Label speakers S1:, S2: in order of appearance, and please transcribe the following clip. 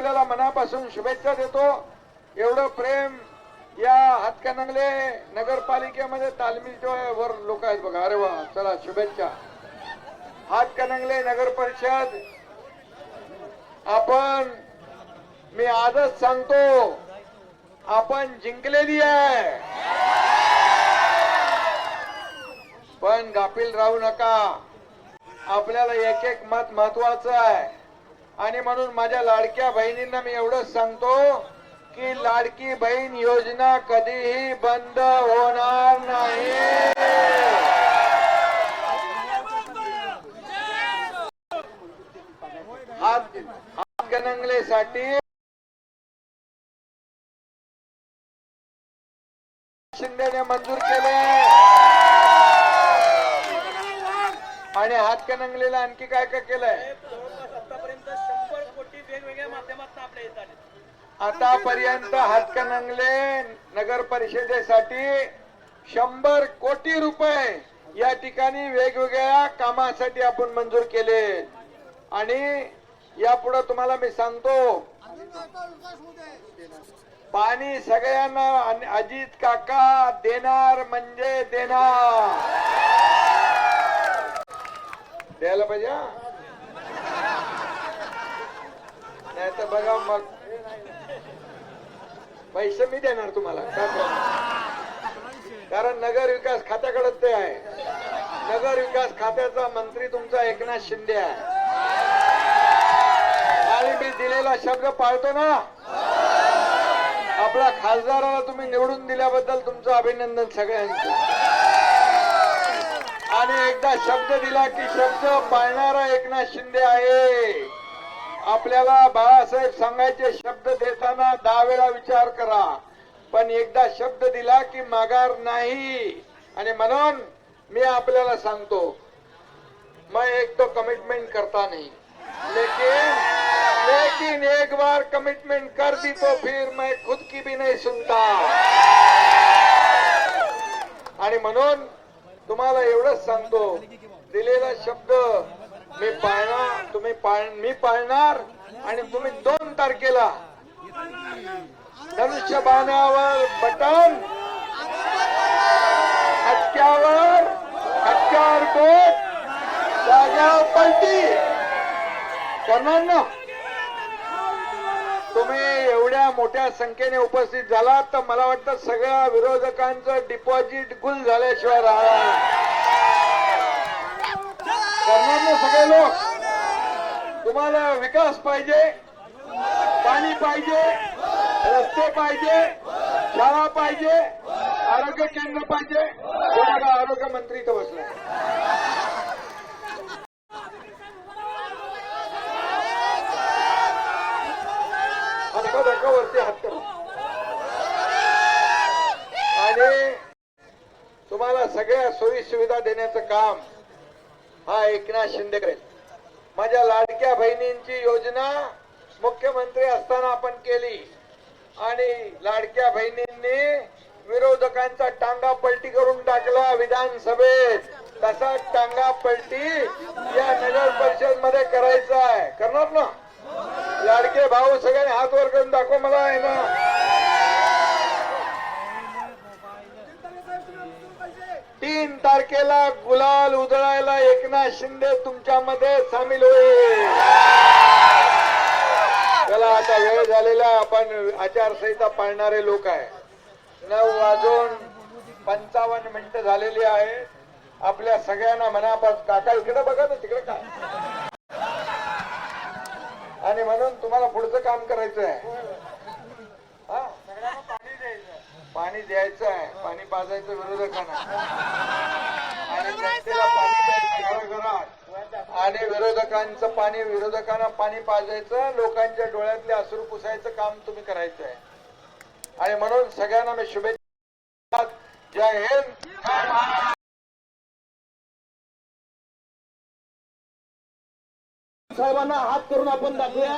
S1: आपल्याला मनापासून शुभेच्छा देतो. एवढं प्रेम या हातकणंगले नगरपालिकेमध्ये तालमीच्या वर लोक आहेत बघा. अरे वा चला शुभेच्छा. हातकणंगले नगर परिषद आपण मी आजच सांगतो आपण जिंकलेली आहे. पण गाफील राहू नका. आपल्याला एक एक मत महत्वाचं आहे. आणि म्हणून माझ्या लाडक्या बहिणींना मी एवढंच सांगतो की लाडकी बहीण योजना कधीही बंद होणार नाही. हात शिंदेने मंजूर केले आणि हातकणंगलेला आणखी काय काय केलंय
S2: आतापर्यंत शंभर कोटी वेगवेगळ्या माध्यमातून आपल्या येत आले
S1: आतापर्यंत हातकणंगले नगर परिषदेसाठी शंभर कोटी रुपये या ठिकाणी वेगवेगळ्या कामासाठी आपण मंजूर केले. आणि यापुढे तुम्हाला मी सांगतो पाणी सगळ्यांना आणि अजित काका देणार म्हणजे देणार. द्यायला पाहिजे हा? नाही तर बघा मग. पैसे मी देणार तुम्हाला. कारण नगर विकास खात्याकडे ते आहे. नगर विकास खात्याचा मंत्री तुमचा एकनाथ शिंदे आहे. आणि मी दिलेला शब्द पाळतो ना? आपला खासदाराला तुम्ही निवडून दिल्याबद्दल तुमचं अभिनंदन सगळ्यांचं. आणि एकदा शब्द दिला की शब्द पाळणारा एकनाथ शिंदे आहे. आपल्याला बाळासाहेब सांगायचे शब्द देताना दहा वेळा विचार करा. पण एकदा शब्द दिला की माघार नाही. आणि म्हणून मी आपल्याला सांगतो मैं एक तो कमिटमेंट करता नहीं. लेकिन लेकिन एक बार कमिटमेंट कर दी तो फिर मैं खुद की भी नहीं सुनता. आणि म्हणून तुम्हाला एवढंच सांगतो दिले शब्द मी पाळणार तुम्ही पाळ मी पाळणार आणि तुम्ही दोन तारखेला धनुष्य बाण्यावर बटन हटक्यावर हटक्यावर बोट जाग्यावर पलटी. करणार ना तुम्ही एवढ्या मोठ्या संख्येने उपस्थित झालात तर मला वाटतं सगळ्या विरोधकांचं डिपॉझिट गुल झाल्याशिवाय राहणार करणार ना सगळे लोक? तुम्हाला विकास पाहिजे पाणी पाहिजे रस्ते पाहिजे शाळा पाहिजे आरोग्य केंद्र पाहिजे तुम्हाला आरोग्य मंत्री इथं बसला. हात आणि तुम्हाला सगळ्या सोयी सुविधा देण्याचं काम हा एकनाथ शिंदे करेल माझ्या लाडक्या बहिणींची योजना मुख्यमंत्री असताना आपण केली. आणि लाडक्या बहिणींनी विरोधकांचा टांगा पलटी करून टाकला विधानसभेत. तसा टांगा पलटी या नगर परिषदमध्ये करायचा आहे. करणार ना? लाडके भाऊ सगळे हात वर करून दाखव मला आहे ना? तीन तारखेला गुलाल उधळायला एकनाथ शिंदे तुमच्यामध्ये सामील होईल. त्याला आता वेळ झालेला आपण आचारसंहिता पाळणारे लोक आहे. नऊ वाजून पंचावन्न मिनिटं झालेली आहे. आपल्या सगळ्यांना मनापासून काका इकडे बघा ना तिकडे काय आणि म्हणून तुम्हाला पुढचं काम करायचं आहे पाणी द्यायचं आहे. पाणी पाजायचं विरोधकांना आणि जनतेला पाणी आणि विरोधकांचं पाणी विरोधकांना पाणी पाजायचं लोकांच्या डोळ्यातले अश्रू पुसायचं काम तुम्ही करायचं आहे. आणि म्हणून सगळ्यांना मी शुभेच्छा जय हिंद.
S3: साहेबांना हात करून आपण दाखवूया.